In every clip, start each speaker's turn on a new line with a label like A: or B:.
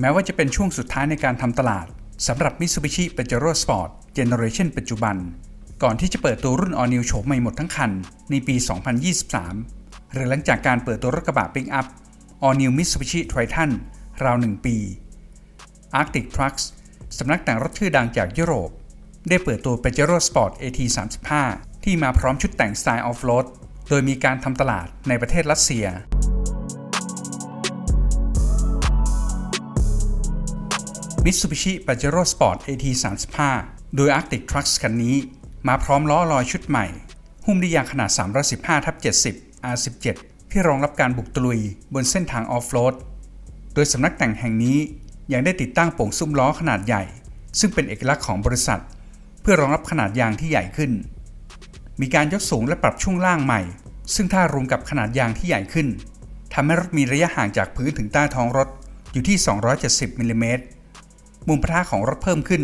A: แม้ว่าจะเป็นช่วงสุดท้ายในการทำตลาดสำหรับ Mitsubishi Pajero Sport Generation ปัจจุบัน ก่อนที่จะเปิดตัวรุ่น All New โฉมใหม่หมดทั้งคัน ในปี 2023 หรือหลังจากการเปิดตัวรถกระบะ Pick Up All New Mitsubishi Triton ราว 1 ปี Arctic Trucks สำนักแต่งรถชื่อดังจากยุโรป ได้เปิดตัว Pajero Sport AT35 ที่มาพร้อมชุดแต่งสไตล์ออฟโรดโดยมีการทำตลาดในประเทศรัสเซีย Mitsubishi Pajero Sport AT35 โดย Arctic Trucks คันนี้ มาพร้อมล้อลอยชุดใหม่ หุ้มด้วยยางขนาด 315ทับ70 R17 ที่รองรับการบุกตลุยบนเส้นทางออฟโรด โดยสำนักแต่งแห่งนี้ยังได้ติดตั้งโป่งซุ้มล้อขนาดใหญ่ ซึ่งเป็นเอกลักษณ์ของบริษัท เพื่อรองรับขนาดยางที่ใหญ่ขึ้น มีการยกสูงและปรับช่วงล่างใหม่ ซึ่งถ้ารวมกับขนาดยางที่ใหญ่ขึ้นทำให้รถมีระยะห่างจากพื้นถึงใต้ท้องรถอยู่ที่ 270มิลลิเมตร มุมปะทะของรถเพิ่มขึ้น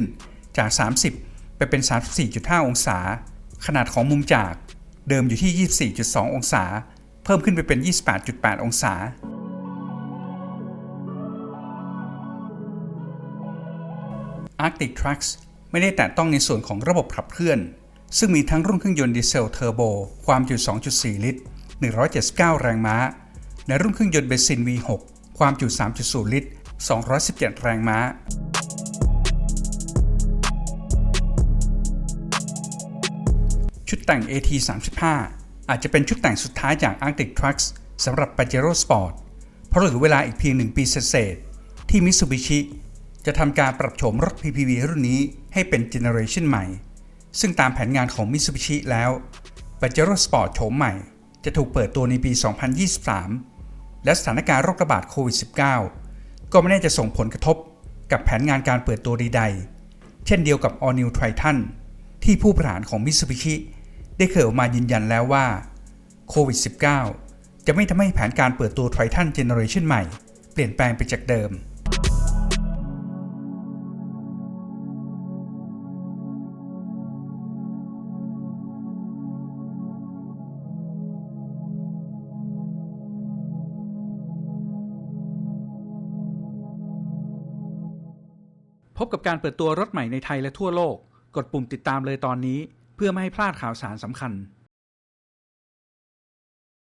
A: จาก 30 ไปเป็น 34.5 องศา ขนาดของมุมจากเดิมอยู่ที่ 24.2 องศา เพิ่มขึ้นไปเป็น 28.8 องศา Arctic Trucks ไม่ได้แตะต้องในส่วนของระบบขับเคลื่อน ซึ่งมีทั้งรุ่นเครื่องยนต์ดีเซลเทอร์โบ ความจุ 2.4 ลิตร 179 แรงม้า และรุ่นเครื่องยนต์เบนซิน V6 ความจุ 3.0 ลิตร 217 แรงม้า ชุดแต่ง AT35 อาจจะเป็นชุดแต่งสุดท้ายจาก Arctic Trucks สำหรับ Pajero Sport เพราะเหลือเวลาอีกเพียง1ปีเศษที่ Mitsubishi จะทำการปรับโฉมรถ PPV รุ่นนี้ให้เป็นเจเนอเรชันใหม่ ซึ่งตามแผนงานของ Mitsubishi แล้ว Pajero Sport โฉมใหม่ จะถูกเปิดตัวในปี 2023 และสถานการณ์โรคระบาดโควิด -19 ก็ไม่แน่จะส่งผลกระทบกับแผนงานการเปิดตัวใดๆ เช่นเดียวกับ All New Triton ที่ผู้บริหารของ Mitsubishi ได้เคยออกมายืนยันแล้วว่าโควิด -19 จะไม่ทำให้แผนการเปิดตัว Triton Generation ใหม่ เปลี่ยนแปลงไปจากเดิม พบกับการเปิดตัวรถใหม่ในไทยและทั่วโลก กดปุ่มติดตามเลยตอนนี้ เพื่อไม่ให้พลาดข่าวสารสำคัญ